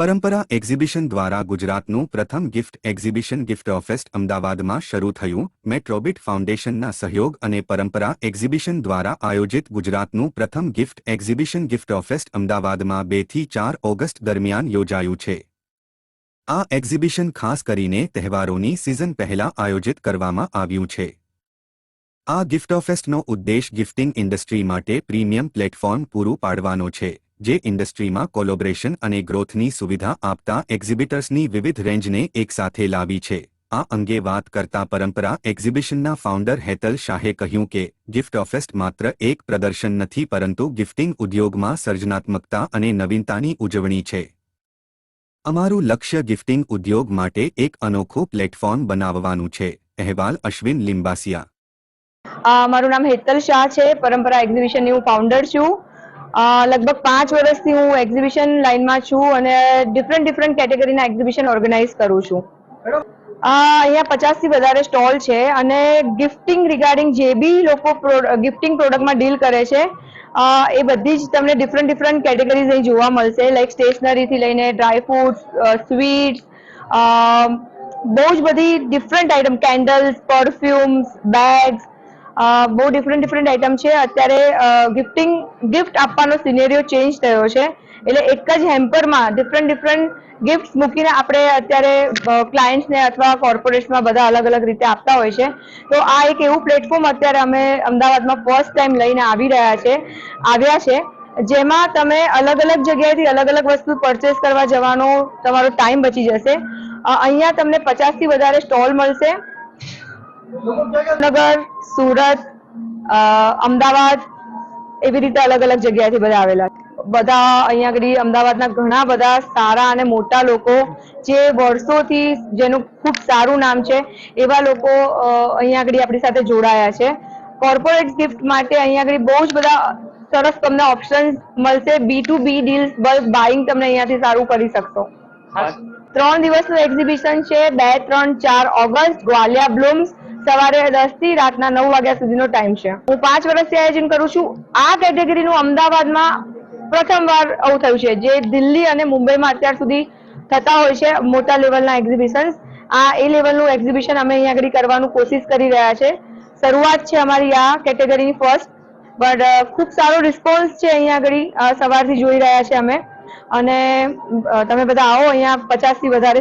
પરંપરા એક્ઝિબિશન દ્વારા ગુજરાતનું પ્રથમ ગિફ્ટ એક્ઝિબિશન ગિફ્ટ ઓફેસ્ટ અમદાવાદમાં શરૂ થયું. મેટ્રોબિટ ફાઉન્ડેશનના સહયોગ અને પરંપરા એક્ઝિબિશન દ્વારા આયોજિત ગુજરાતનું પ્રથમ ગિફ્ટ એક્ઝિબિશન ગિફ્ટ ઓફેસ્ટ અમદાવાદમાં બેથી ચાર ઓગસ્ટ દરમિયાન યોજાયું છે. આ એક્ઝિબિશન ખાસ કરીને તહેવારોની સિઝન પહેલા આયોજિત કરવામાં આવ્યું છે. આ ગિફ્ટ ઓફેસ્ટનો ઉદ્દેશ ગિફ્ટિંગ ઇન્ડસ્ટ્રી માટે પ્રીમિયમ પ્લેટફોર્મ પૂરું પાડવાનો છે. જે ઇન્ડસ્ટ્રીમાં કોલોબરેશન અને ગ્રોથની સુવિધા આપતા એક્ઝિબિટર્સની વિવિધ રેન્જને એકસાથે લાવી છે. આ અંગે વાત કરતા પરંપરા એક્ઝિબિશનના ફાઉન્ડર હેતલ શાહે કહ્યું કે, ગિફ્ટ ઓફેસ્ટ માત્ર એક પ્રદર્શન નથી, પરંતુ ગિફ્ટિંગ ઉદ્યોગમાં સર્જનાત્મકતા અને નવીનતાની ઉજવણી છે. અમારું લક્ષ્ય ગિફ્ટિંગ ઉદ્યોગ માટે એક અનોખું પ્લેટફોર્મ બનાવવાનું છે. અહેવાલ અશ્વિન લિંબાસિયા. મારું નામ હેતલ શાહ છે. પરંપરા એક્ઝિબિશનની હું ફાઉન્ડર છું. લગભગ પાંચ વર્ષથી હું એક્ઝિબિશન લાઇનમાં છું અને ડિફરન્ટ ડિફરન્ટ કેટેગરીના એક્ઝિબિશન ઓર્ગેનાઇઝ કરું છું. અહીંયા પચાસથી વધારે સ્ટોલ છે અને ગિફ્ટિંગ રિગાર્ડિંગ જે બી લોકો ગિફ્ટિંગ પ્રોડક્ટમાં ડીલ કરે છે એ બધી જ તમને ડિફરન્ટ ડિફરન્ટ કેટેગરીઝ અહીં જોવા મળશે લાઈક સ્ટેશનરીથી લઈને ડ્રાયફ્રૂટ્સ સ્વીટ્સ બહુ જ બધી different item candles perfumes bags બહુ ડિફરન્ટ ડિફરન્ટ આઇટમ છે. અત્યારે ગિફ્ટિંગ ગિફ્ટ આપવાનો સિનેરિયો ચેન્જ થયો છે. એટલે એક જ હેમ્પરમાં ડિફરન્ટ ડિફરન્ટ ગિફ્ટ મૂકીને આપણે અત્યારે ક્લાયન્ટ્સને અથવા કોર્પોરેટ્સમાં બધા અલગ અલગ રીતે આપતા હોય છે. તો આ એક એવું પ્લેટફોર્મ અત્યારે અમે અમદાવાદમાં ફર્સ્ટ ટાઈમ લઈને આવી રહ્યા છે, આવ્યા છે. જેમાં તમે અલગ અલગ જગ્યાએથી અલગ અલગ વસ્તુ પરચેસ કરવા જવાનો તમારો ટાઈમ બચી જશે. અહીંયા તમને પચાસથી વધારે સ્ટોલ મળશે. નગર, સુરત અમદાવાદ એવી રીતે અલગ અલગ જગ્યાએથી બધા આવેલા બધા અહીંયા આગળ અમદાવાદના ઘણા બધા સારા અને મોટા લોકો જે વર્ષોથી જેનું ખૂબ સારું નામ છે, એવા લોકો અહીંયા આગળ આપણી સાથે જોડાયા છે. કોર્પોરેટ ગિફ્ટ માટે અહીંયા આગળ બહુ જ બધા સરસ તમને ઓપ્શન મળશે. B to B deals buying તમને અહીંયાથી સારું કરી શકશો. ત્રણ દિવસનું એક્ઝિબિશન છે. બે, ત્રણ, ચાર ઓગસ્ટ, ગ્વાલિયા બ્લૂમ્સ. સવારે દસથી રાતના નવ વાગ્યા સુધીનો ટાઈમ છે. હું પાંચ વર્ષથી આયોજન કરું છું. આ કેટેગરીનું અમદાવાદમાં પ્રથમવાર આવું થયું છે, જે દિલ્હી અને મુંબઈમાં અત્યાર સુધી થતા હોય છે મોટા લેવલના એક્ઝિબિશન્સ આ એ લેવલનું એક્ઝિબિશન અમે અહીંયા આગળ કરવાનું કોશિશ કરી રહ્યા છે. શરૂઆત છે અમારી આ કેટેગરીની ફર્સ્ટ બટ ખૂબ સારો રિસ્પોન્સ છે અહીંયા આગળ સવારથી જોઈ રહ્યા છે અમે. અને તમે બધા આવો અહીંયા પચાસથી વધારે